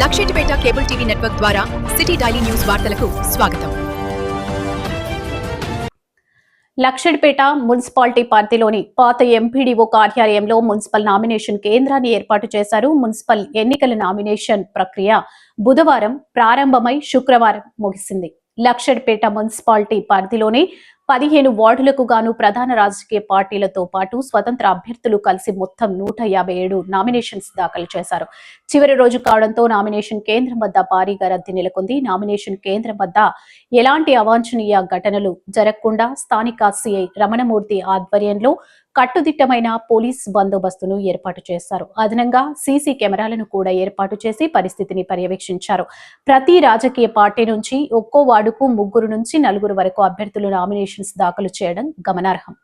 Luxettipet cable TV network ద్వారా city daily news వార్తలకు స్వాగతం. లక్షడిపేట మున్సిపాలిటీ పరిధిలోని పాత ఎంపీడీఓ కార్యాలయంలో మున్సిపల్ నామినేషన్ కేంద్రాన్ని ఏర్పాటు చేశారు. మున్సిపల్ ఎన్నికల నామినేషన్ ప్రక్రియ బుధవారం ప్రారంభమై శుక్రవారం ముగిసింది. లక్షడ్పేట మున్సిపాలిటీ పరిధిలోని పదిహేను వార్డులకు గాను ప్రధాన రాజకీయ పార్టీలతో పాటు స్వతంత్ర అభ్యర్థులు కలిసి మొత్తం నూట యాభై ఏడు నామినేషన్స్ దాఖలు చేశారు. చివరి రోజు కావడంతో నామినేషన్ కేంద్రం వద్ద భారీగా రద్దీ నెలకొంది. నామినేషన్ కేంద్రం వద్ద ఎలాంటి అవాంఛనీయ ఘటనలు జరగకుండా స్థానిక సిఐ రమణమూర్తి ఆధ్వర్యంలో కట్టుదిట్టమైన పోలీస్ బందోబస్తును ఏర్పాటు చేశారు. అదనంగా సీసీ కెమెరాలను కూడా ఏర్పాటు చేసి పరిస్థితిని పర్యవేక్షించారు. ప్రతి రాజకీయ పార్టీ నుంచి ఒక్కో వార్డుకు ముగ్గురు నుంచి నలుగురు వరకు అభ్యర్థులు నామినేషన్స్ దాఖలు చేయడం గమనార్హం.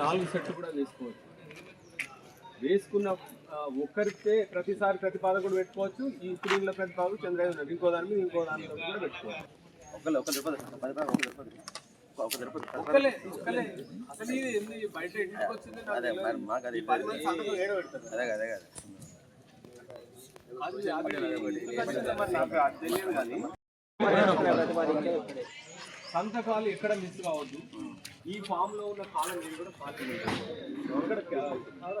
నాలుగు సెట్లు కూడా వేసుకోవచ్చు. వేసుకున్న ఆ, ఒక్కరితే ప్రతిసారి ప్రతిపాదకుడు పెట్టుకోవచ్చు. ఈ ఇప్పుడు ఉన్న ప్రతిపాదకుడు చంద్రబాబు నాయుడు ఇంకో దాని మీద ఇంకో దాని కూడా పెట్టుకోవచ్చు. ఒకళ్ళు ఒక అదే. మరి మాకు అది తెలియదు కానీ. సంతకాలు ఎక్కడ మిస్ కావద్దు. ఈ ఫామ్లో ఉన్న కాలం నేను కూడా పార్టీ ఇక్కడ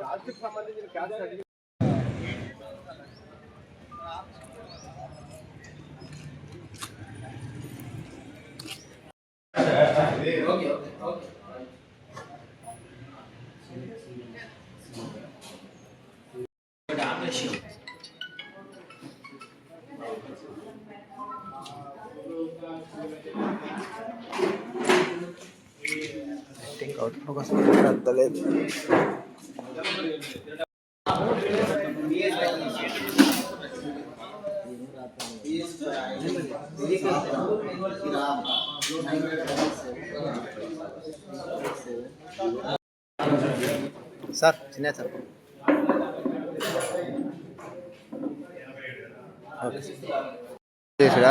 రాష్ట్రకు సంబంధించిన క్యాస్ట్ సర్టిఫికేట్ సార్ చిన్న సార్. చేసాడా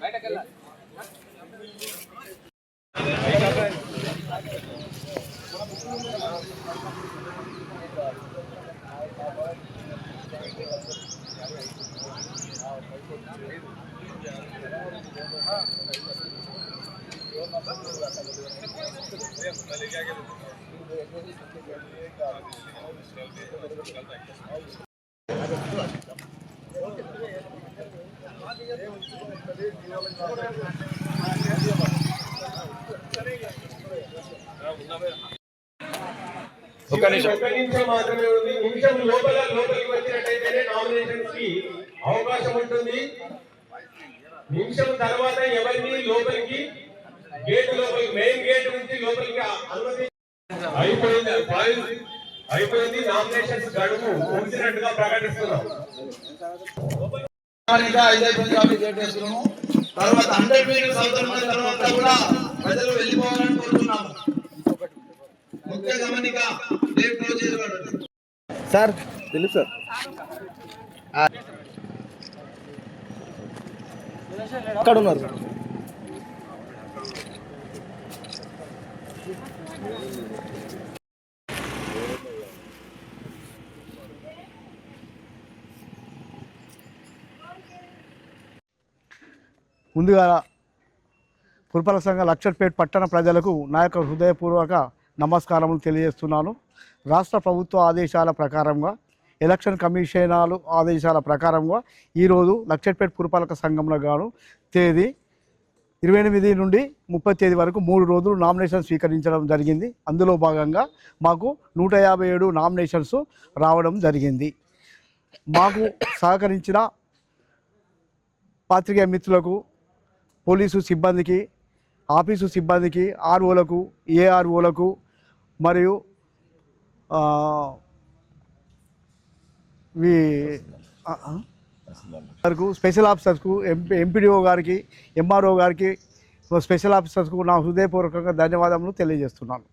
బయటకెళ్ళాలి ఒక్క నిమిషం. మాత్రమే ఉంది. నిమిషం లోపల లోపలికి వచ్చినట్టయితేనే నామినేషన్స్కి అవకాశం ఉంటుంది. నిమిషం తర్వాత ఎవరిని లోపలికి గేట్ లోపలికి మెయిన్ గేట్ నుంచి లోపలికి అనుమతి అయిపోయింది అయిపోయింది. అయిపోయింది నామినేషన్స్ గడువు ముగిసినట్టుగా ప్రకటిస్తున్నాం. ఇంకా ఐదైపోయింది కాబట్టి గేట్ వేస్తున్నాము. తర్వాత హండ్రెడ్ మీటర్స్ అవుతున్న తర్వాత కూడా ప్రజలు వెళ్ళిపోవాలని కోరుతున్నాము. ముఖ్య గమనిక రేపు క్లోజ్ చేయబడదు. సార్ తెలుసు సార్. అక్కడ ఉన్నారు ముందుగా పురపాలక సంఘ లక్షట్పేట పట్టణ ప్రజలకు నా యొక్క హృదయపూర్వక నమస్కారములు తెలియజేస్తున్నాను. రాష్ట్ర ప్రభుత్వ ఆదేశాల ప్రకారంగా ఎలక్షన్ కమిషనాలు ఆదేశాల ప్రకారంగా ఈరోజు లక్షట్పేట పురపాలక సంఘంలో గాను తేదీ ఇరవై ఎనిమిది నుండి ముప్పై తేదీ వరకు మూడు రోజులు నామినేషన్ స్వీకరించడం జరిగింది. అందులో భాగంగా మాకు నూట యాభై ఏడు నామినేషన్స్ రావడం జరిగింది. మాకు సహకరించిన పాత్రికేయ మిత్రులకు పోలీసు సిబ్బందికి ఆఫీసు సిబ్బందికి ఆర్ఓలకు ఏఆర్ఓలకు మరియు ఆ, వీ వరకు స్పెషల్ ఆఫీసర్స్కు ఎంపీ ఎంపీడీఓ గారికి ఎంఆర్ఓ గారికి స్పెషల్ ఆఫీసర్స్కు నా హృదయపూర్వకంగా ధన్యవాదములు తెలియజేస్తున్నాను.